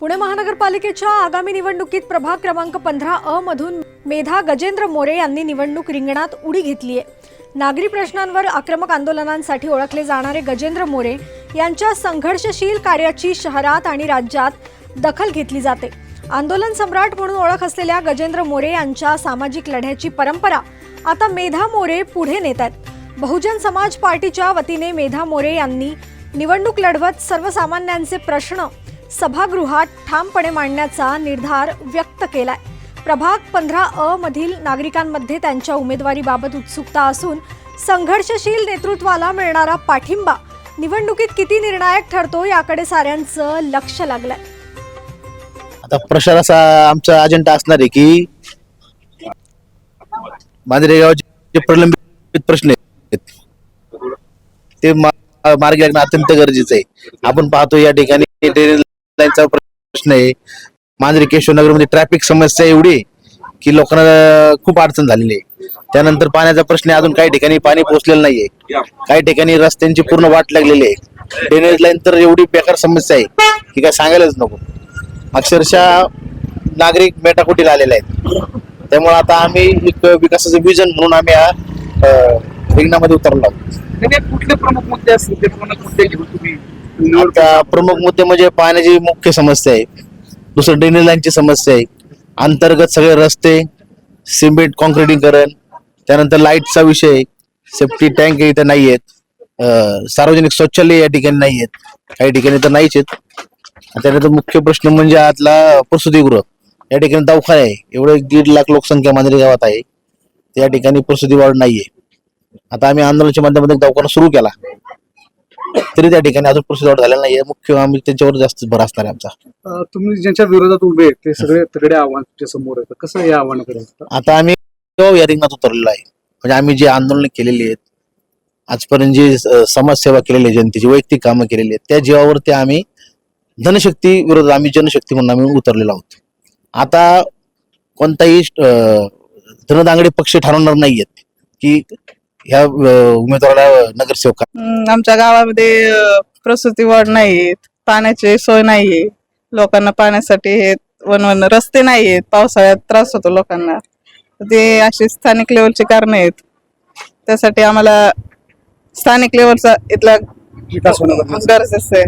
पुणे महानगरपालिकेच्या आगामी निवडणुकीत प्रभाग क्रमांक पंधरा अ मधून मेधा गजेंद्र मोरे यांनी निवडणूक रिंगणात उडी घेतली आहे. नागरी प्रश्नांवर आक्रमक आंदोलनांसाठी ओळखले जाणारे गजेंद्र मोरे यांच्या संघर्षशील कार्याची शहरात आणि राज्यात दखल घेतली जाते. आंदोलन सम्राट म्हणून ओळख असलेल्या गजेंद्र मोरे यांच्या सामाजिक लढ्याची परंपरा आता मेधा मोरे पुढे नेत आहेत. बहुजन समाज पार्टीच्या वतीने मेधा मोरे यांनी निवडणूक लढवत सर्वसामान्यांचे प्रश्न सभागृहात ठामपणे मांडण्याचा निर्धार व्यक्त केलाय. प्रभाग पंधरा अ मधील नागरिकांमध्ये त्यांच्या उमेदवारीबाबत उत्सुकता असून संघर्षशील नेतृत्वाला मिळणारा पाठिंबा निवडणुकीत किती निर्णायक ठरतो याकडे साऱ्यांचं लक्ष लागलंय. आता प्रश्न असा आमचा अजेंडा असणार आहे की मांजरेगावचे प्रलंबित प्रश्न आहेत ते मा- मार्गी लागणं अत्यंत गरजेचं आहे. आपण पाहतो या ठिकाणी लाईनचा प्रश्न आहे. मांजरे केशवनगरमध्ये ट्रॅफिक समस्या एवढी की लोकांना खूप अडचण झालेली आहे. त्यानंतर पाण्याचा प्रश्न आहे अजून काही ठिकाणी पाणी पोहोचलेलं नाहीये. काही ठिकाणी रस्त्यांची पूर्ण वाट लागलेली आहे. ड्रेनेज लाईन तर एवढी बेकार समस्या आहे की काय सांगायलाच नको. अक्षरशः नागरिक मेटाकुटीला आलेले आहेत. त्यामुळे आता आम्ही एक विकासाचं विजन म्हणून आम्ही या रिंगणामध्ये उतरलो आहोत. कुठले प्रमुख मुद्दे असतील ते मुद्दे घेऊन तुम्ही आता प्रमुख मुद्दे म्हणजे पाण्याची मुख्य समस्या आहे. दुसरं ड्रेनेज लाईनची समस्या आहे. अंतर्गत सगळे रस्ते सिमेंट कॉन्क्रिटिंगकरण त्यानंतर लाईटचा विषय सेफ्टी टँक इथं नाही आहेत. सार्वजनिक शौचालय या ठिकाणी नाही आहेत. काही ठिकाणी तर नाहीच आहेत. त्यानंतर मुख्य प्रश्न म्हणजे आतला प्रसूतीगृह. या ठिकाणी दवाखाना आहे. एवढे दीड लाख लोकसंख्या मांजरी गावात आहे. त्या ठिकाणी प्रसूती वाढ नाहीये. आता आम्ही आंदोलनाच्या माध्यमातून दवाखाना सुरू केला. तरी त्या ठिकाणी अजून प्रसूती वाढ झालेला नाहीये. मुख्य आम्ही त्याच्यावर जास्त भर असणार आहे आमचा. अं, तुम्ही ज्यांच्या विरोधात उभे आहेत ते सगळे तगडे आव्हान तुमच्यासमोर आहेत. कसं या आव्हानाकडे बघता? आता आम्ही या रिंगणात उतरलेलो आहे. म्हणजे आम्ही जे आंदोलन केलेली आहेत आजपर्यंत जी समाजसेवा केलेली आहे जनतेची वैयक्तिक कामं केलेली आहेत त्या जीवावरती आम्ही धनशक्ती विरोधात आम्ही जनशक्ती म्हणून आम्ही उतरलेलो आहोत. आता कोणताही अं, धनदांगडे पक्ष ठरवणार नाहीयेत की ह्या उमेदवाराला नगरसेवक हम्म, आमच्या गावामध्ये अ, प्रसूती वॉर्ड नाहीत पाण्याची सोय नाहीये. लोकांना पाण्यासाठी हे वन वन रस्ते नाहीयेत. पावसाळ्यात त्रास होतो लोकांना. ते अशी स्थानिक लेवलची कारण आहेत. त्यासाठी आम्हाला स्थानिक लेवलचा इथला विकास होणं. गरजेचं आहे.